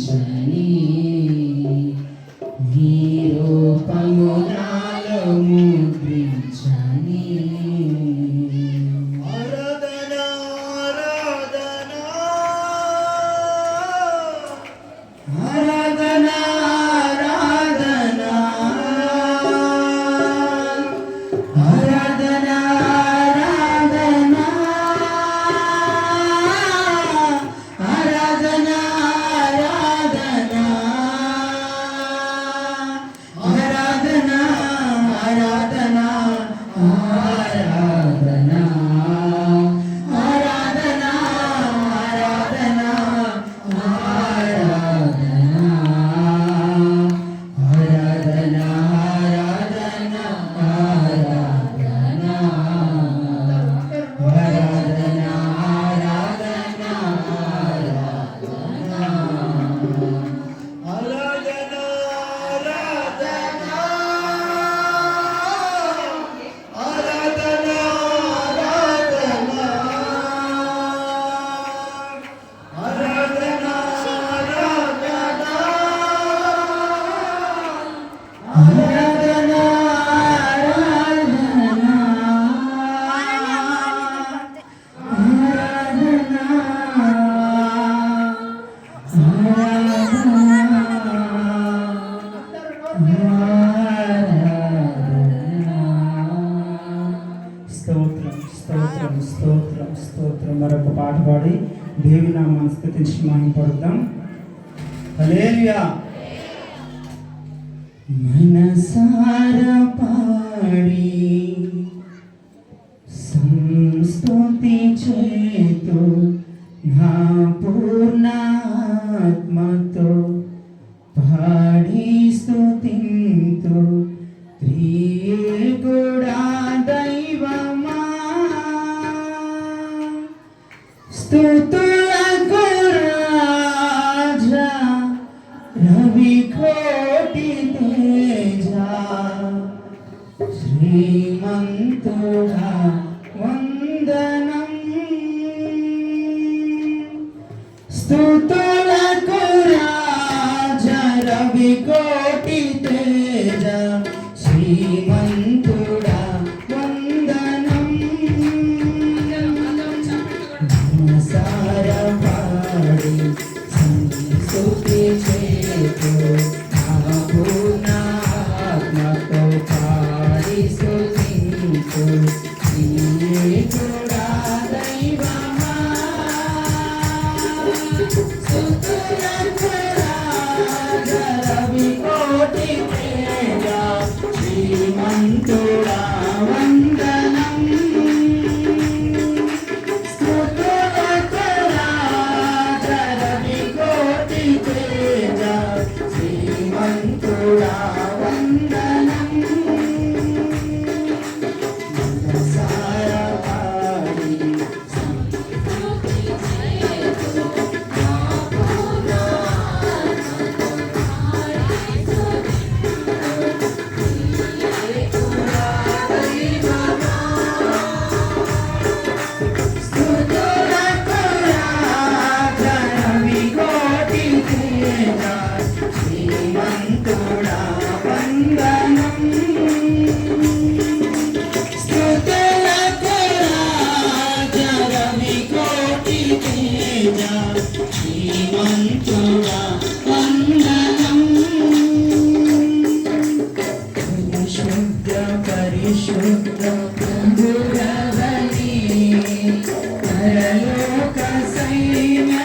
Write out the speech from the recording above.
చని నీ రూపమునా పాట పాడి దేవి నామాన్ని స్థుతించి మహింపడుద్దాం హల్లెలూయా. మనసార పాడి సంస్తుతి చేతు నా పూర్ణాత్మతో పాడి స్తుతింతు త్రిగుడా దైవమా. స్తుతులకు రాజా రవి కోటి శ్రీమంతుడా వందనం. స్తుతులకు రాజా రవి కోటి తేజ. శ్రీమంతుడా వందనం. అంతురావన్ పరిశుద్ధ దుర్గవని పరలోక సైన్య